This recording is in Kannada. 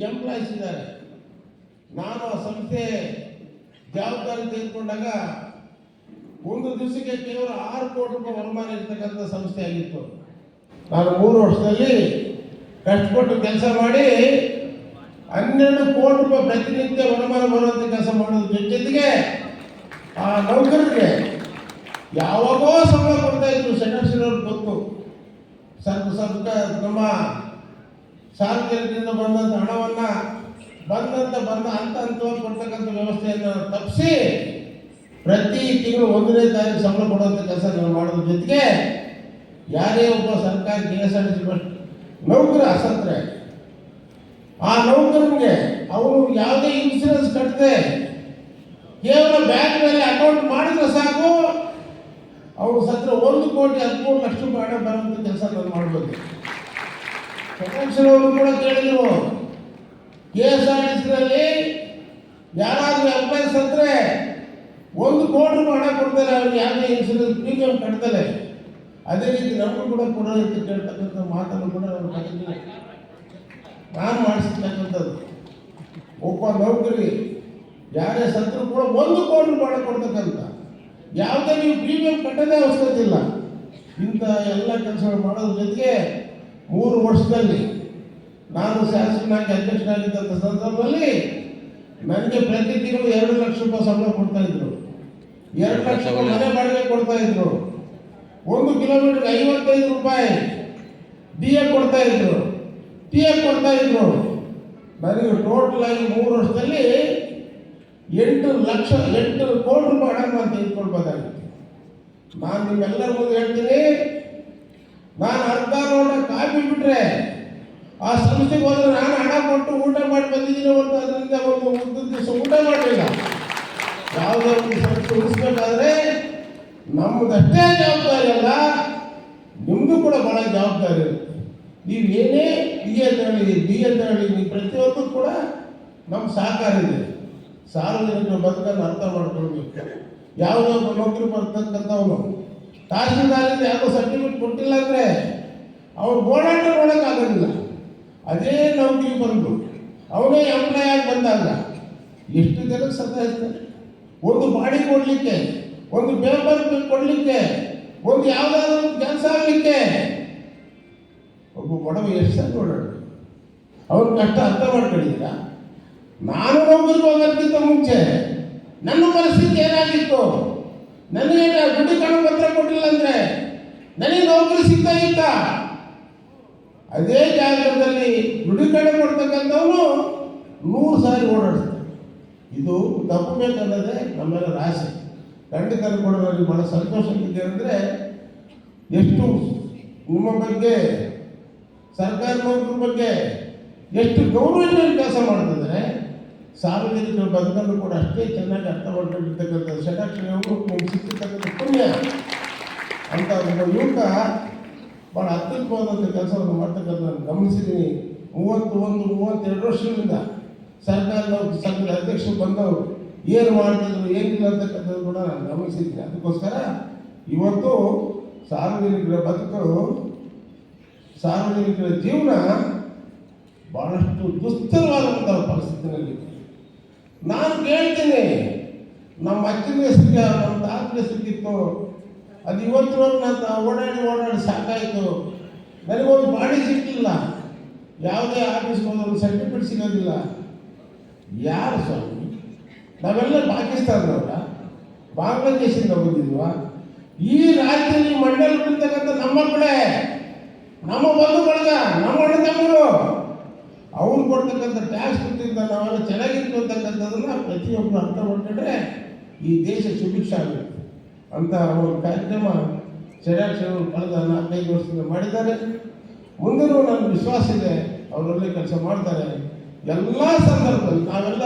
ಎಂಪ್ಲಾಯೀಸ್ ಇದ್ದಾರೆ ನಾನು ಆ ಸಂಸ್ಥೆ ಜವಾಬ್ದಾರಿ ತೆಗೆದುಕೊಂಡಾಗ ಒಂದು ದಿವಸಕ್ಕೆ ಕೇವಲ ಆರು ಕೋಟಿ ರೂಪಾಯಿ ವರಮಾನ ಇರ್ತಕ್ಕಂಥ ಸಂಸ್ಥೆ ಆಗಿತ್ತು. ನಾನು ಮೂರು ವರ್ಷದಲ್ಲಿ ಕಷ್ಟಪಟ್ಟು ಕೆಲಸ ಮಾಡಿ ಹನ್ನೆರಡು ಕೋಟಿ ರೂಪಾಯಿ ಪ್ರತಿನಿತ್ಯ ವರಮಾನ ಬರುವಂಥ ಕೆಲಸ ಮಾಡೋದು ಜೊತೆ- ಜೊತೆಗೆ ಆ ನೌಕರರಿಗೆ ಯಾವಾಗೋ ಸಂಬಳ ಕೊಡ್ತಾ ಇದ್ರು ಸೆಕ್ರೆಟರಿಯವ್ರಿಗೆ ಗೊತ್ತು. ಸ್ವಲ್ಪ ಸ್ವಲ್ಪ ನಮ್ಮ ಸಾರ್ವಜನಿಕರಿಂದ ಬಂದಂಥ ಹಣವನ್ನ ಬಂದಂತ ಬಂದ ಹಂತ ಹಂತವಾಗಿ ಕೊಡ್ತಕ್ಕಂಥ ವ್ಯವಸ್ಥೆಯನ್ನು ತಪ್ಪಿಸಿ ಪ್ರತಿ ತಿಂಗಳು ಒಂದನೇ ತಾರೀಕು ಸಂಬಳ ಕೊಡುವಂಥ ಕೆಲಸ ನಾವು ಮಾಡೋದ್ರ ಜೊತೆಗೆ ಯಾರೇ ಒಬ್ಬ ಸರ್ಕಾರಿ K S R T C ನೌಕರ ಅಸತ್ರೆ. ಆ ನೌಕರನಿಗೆ ಅವನು ಯಾವುದೇ ಇನ್ಸೂರೆನ್ಸ್ ಕಟ್ಟದೆ ಕೇವಲ ಬ್ಯಾಂಕ್ನಲ್ಲಿ ಅಕೌಂಟ್ ಮಾಡಿದ್ರೆ ಸಾಕು ಅವರು ಸತ್ರ ಒಂದು ಕೋಟಿ ಹದಿಮೂರು ಲಕ್ಷ ರೂಪಾಯಿ ಹಣ ಕೆಲಸ ನಾನು ಮಾಡ್ಬೋದು ಅವರು ಕೂಡ ಕೇಳಿದ್ರು. ಕೆ ಎಸ್ ಆರ್ ಟಿ ಯಾರಾದ್ರೂ ಎಂಪ್ಲಾಯೀಸ್ ಸತ್ರೆ ಒಂದು ಕೋಟಿ ರೂಪಾಯಿ ಹಣ ಕೊಡ್ತಾರೆ, ಅವ್ರಿಗೆ ಯಾವುದೇ ಇನ್ಸೂರೆನ್ಸ್ ಪ್ರೀಮಿಯಂ ಕಟ್ತಾರೆ ಅದೇ ರೀತಿ ನಮಗೂ ಕೂಡ ಕೊಡೋ ರೀತಿ ಕೇಳ್ತಕ್ಕಂಥ ಮಾತನ್ನು ಕೂಡ ನಾನು ಕಟ್ಟಿದ್ದೀನಿ ನಾನು ಮಾಡಿಸ್ತಕ್ಕಂಥದ್ದು ಒಬ್ಬ ನೌಕರಿ, ಯಾರೇ ಸತ್ರು ಕೂಡ ಒಂದು ಕೋಟಿ ರೂಪಾಯಿ ಕೊಡ್ತಕ್ಕಂಥ. ಯಾವುದೇ ನೀವು ಪ್ರೀಮಿಯಂ ಕಟ್ಟದೇ ಅವಶ್ಯಕತೆ ಇಲ್ಲ. ಇಂಥ ಎಲ್ಲ ಕೆಲಸಗಳು ಮಾಡೋದ್ರ ಜೊತೆಗೆ ಮೂರು ವರ್ಷದಲ್ಲಿ ನಾನು ಶಾಸಕನಾಗಿ ಅಧ್ಯಕ್ಷನಾಗಿದ್ದಂಥ ಸಂದರ್ಭದಲ್ಲಿ ನನಗೆ ಪ್ರತಿ ತಿಂಗಳು ಎರಡು ಲಕ್ಷ ರೂಪಾಯಿ ಸಂಬಳ ಕೊಡ್ತಾ ಇದ್ರು. ಎರಡು ಲಕ್ಷ ರೂಪಾಯಿ ಮನೆ ಬಾಡಿಗೆ ಕೊಡ್ತಾ ಇದ್ರು. ಒಂದು ಕಿಲೋಮೀಟರ್ ಐವತ್ತೈದು ರೂಪಾಯಿ ಡಿ ಎ ಕೊಡ್ತಾ ಇದ್ರು. ಟಿ ಎ ಕೊಡ್ತಾ ಇದ್ರು. ನನಗೆ ಟೋಟಲ್ ಆಗಿ ಮೂರು ವರ್ಷದಲ್ಲಿ ಎಂಟು ಲಕ್ಷ ಎಂಟು ಕೋಟಿ ರೂಪಾಯಿ ಹಣ ನಾನು ತೆಗೆದುಕೊಳ್ಬೇಕಾಗಿತ್ತು. ನಾನು ನಿಮ್ಮೆಲ್ಲರ ಮುಂದೆ ಹೇಳ್ತೀನಿ ನಾನು ಅರ್ಧ ಲೋಟ ಕಾಫಿ ಬಿಟ್ರೆ ಆ ಸಂಸ್ಥೆಗೆ ಹೋದ್ರೆ ನಾನು ಹಣ ಕೊಟ್ಟು ಊಟ ಮಾಡಿ ಬಂದಿದ್ದೀನಿ ಅಂತ ಅದರಿಂದ ಒಂದು ಒಂದು ದಿವಸ ಊಟ ಮಾಡಲಿಲ್ಲ. ಯಾವುದೇ ಒಂದು ಸಂಸ್ಥೆ ಉಳಿಸ್ಬೇಕಾದ್ರೆ ನಮ್ಮದಷ್ಟೇ ಜವಾಬ್ದಾರಿ ಅಲ್ಲ ನಿಮ್ಮದು ಕೂಡ ಬಹಳ ಜವಾಬ್ದಾರಿ ನೀವು ಏನೇ ಡಿ ಅಂತ ಹೇಳಿ ಡಿ ಅಂತ ಹೇಳಿ, ನೀವು ಪ್ರತಿಯೊಂದು ಕೂಡ ನಮ್ಮ ಸಹಕಾರ ಇದೆ. ಸಾರ್ವಜನಿಕರ ಬದುಕನ್ನು ಅರ್ಥ ಮಾಡ್ಕೊಳ್ಬೇಕು. ಯಾವುದೋ ನೌಕರಿ ಬರ್ತಕ್ಕಂಥವನು ತಹಸೀಲ್ದಾರಿಂದ ಯಾವುದೋ ಸರ್ಟಿಫಿಕೇಟ್ ಕೊಟ್ಟಿಲ್ಲ ಅಂದರೆ ಅವ್ರು ಓಡಾಟ ಮಾಡೋಕ್ಕಾಗೋದಿಲ್ಲ ಅದೇ ನೌಕರಿ ಬಂದು. ಅವನೇ ಎಂಪ್ಲಾಯ್ ಆಗಿ ಬಂದಾಗ ಎಷ್ಟು ಜನಕ್ಕೆ ಸತಾಯಿಸ್ತಾರೆ ಒಂದು ಬಾಡಿ ಕೊಡಲಿಕ್ಕೆ, ಒಂದು ಪೇಪರ್ ಕೊಡಲಿಕ್ಕೆ, ಒಂದು ಯಾವುದಾದ್ರೂ ಕೆಲಸ ಆಗಲಿಕ್ಕೆ ಒಬ್ಬ ಬಡವ ಎಷ್ಟು ಸಲ ಓಡಾಡ ಅವ್ರ ಕಷ್ಟ ಅರ್ಥ ಮಾಡ್ಕೊಳ್ಳಿಲ್ಲ ನಾನು ನೌಕರಿಗೆ ಹೋಗೋದಕ್ಕಿಂತ ಮುಂಚೆ ನನ್ನ ಪರಿಸ್ಥಿತಿ ಏನಾಗಿತ್ತು? ನನಗೆ ದುಡ್ಡು ಕಣ ಪತ್ರ ಕೊಟ್ಟಿಲ್ಲ ಅಂದ್ರೆ ನನಗೆ ನೌಕರಿ ಸಿಗ್ತಾ ಇತ್ತ? ಅದೇ ಜಾಗದಲ್ಲಿ ದುಡ್ಡು ಕಡೆ ಕೊಡ್ತಕ್ಕಂಥವನು ನೂರು ಸಾರಿ ಓಡಾಡ್ತಾರೆ ಇದು ತಪ್ಪಬೇಕನ್ನೋದೇ ನಮ್ಮೆಲ್ಲರ ಆಸೆ ಕಣ ನನಗೆ ಬಹಳ ಸಂತೋಷ ಇದೆ ಅಂದರೆ ಎಷ್ಟು ನಿಮ್ಮ ಬಗ್ಗೆ ಸರ್ಕಾರಿ ನೌಕರ ಬಗ್ಗೆ ಎಷ್ಟು ಗೌರವದಿಂದ ಕೆಲಸ ಮಾಡ್ತಿದ್ದಾರೆ ಸಾರ್ವಜನಿಕರ ಬದುಕನ್ನು ಕೂಡ ಅಷ್ಟೇ ಚೆನ್ನಾಗಿ ಅರ್ಥ ಮಾಡ್ಕೊಂಡಿರ್ತಕ್ಕಂಥ ಷಟಾಕ್ಷರಿ ಅವರು ನಿಮ್ಗೆ ಸಿಕ್ಕಿರ್ತಕ್ಕಂಥ ಪುಣ್ಯ. ಅಂತ ಒಬ್ಬ ಯುವಕ ಭಾಳ ಅತ್ಯುತ್ತಮವಾದಂಥ ಕೆಲಸವನ್ನು ಮಾಡ್ತಕ್ಕಂಥ ಗಮನಿಸಿದ್ದೀನಿ ಮೂವತ್ತು ಒಂದು, ಮೂವತ್ತೆರಡು ವರ್ಷದಿಂದ ಸರ್ಕಾರದ ಸಂಘದ ಅಧ್ಯಕ್ಷರು ಬಂದವರು. ಏನು ಮಾಡ್ತಿದ್ರು, ಏನಿಲ್ಲ ಅಂತಕ್ಕಂಥದ್ದು ಕೂಡ ನಾನು ಗಮನಿಸಿದ್ದೀನಿ ಅದಕ್ಕೋಸ್ಕರ ಇವತ್ತು ಸಾರ್ವಜನಿಕರ ಬದುಕು, ಸಾರ್ವಜನಿಕರ ಜೀವನ ಬಹಳಷ್ಟು ದುಸ್ತರವಾದಂಥ ಪರಿಸ್ಥಿತಿನಲ್ಲಿ ನಾನು ಕೇಳ್ತೀನಿ ನಮ್ಮ ಅಜ್ಜನ ಸಿಕ್ಕ ನಮ್ಮ ತಾತನ ಸಿಕ್ಕಿತ್ತು ಅದು ಇವತ್ತಿನವರೆಗೂ ನಾನು ಓಡಾಡಿ ಓಡಾಡಿ ಸಾಕಾಯಿತು. ನನಗೊಂದು ಬಾಡಿ ಸಿಕ್ಕಿಲ್ಲ. ಯಾವುದೇ ಆಫೀಸ್ಗೆ ಹೋದ್ರು ಸರ್ಟಿಫಿಕೇಟ್ ಸಿಗೋದಿಲ್ಲ. ಯಾರು ಸ್ವಾಮಿ? ನಾವೆಲ್ಲ ಪಾಕಿಸ್ತಾನದವರ? ಬಾಂಗ್ಲಾದೇಶದಿಂದ ಬಂದಿದ್ವಾ? ಈ ರಾಜ್ಯದಲ್ಲಿ ಮಂಡಲ ಬಿಡ್ತಕ್ಕಂಥ ನಮ್ಮ ಕಡೆ ನಮ್ಮ ಬಂಧು ಬಳಗ ನಮ್ಮ ಅಣ್ಣ ತಮ್ಮರು, ಅವ್ರು ಕೊಡ್ತಕ್ಕಂಥ ಟ್ಯಾಕ್ಸ್ ಕೊಟ್ಟಿದ್ದ ನಾವೆಲ್ಲ ಅಂತಕ್ಕಂಥದ್ದನ್ನ ಪ್ರತಿಯೊಬ್ಬರು ಅರ್ಥ ಮಾಡ್ಕೊಂಡ್ರೆ ಈ ದೇಶ ಸುಭಿಕ್ಷ ಆಗುತ್ತೆ. ಅಂತ ಒಂದು ಕಾರ್ಯಕ್ರಮ ಚರಾಕ್ಷರವರು ಕಳೆದ ನಾಲ್ಕೈದು ವರ್ಷದಿಂದ ಮಾಡಿದ್ದಾರೆ. ಮುಂದೆನೂ ನನ್ನ ವಿಶ್ವಾಸ ಇದೆ ಅವರಲ್ಲೇ ಕೆಲಸ ಮಾಡ್ತಾರೆ. ಎಲ್ಲ ಸಂದರ್ಭದಲ್ಲಿ ನಾವೆಲ್ಲ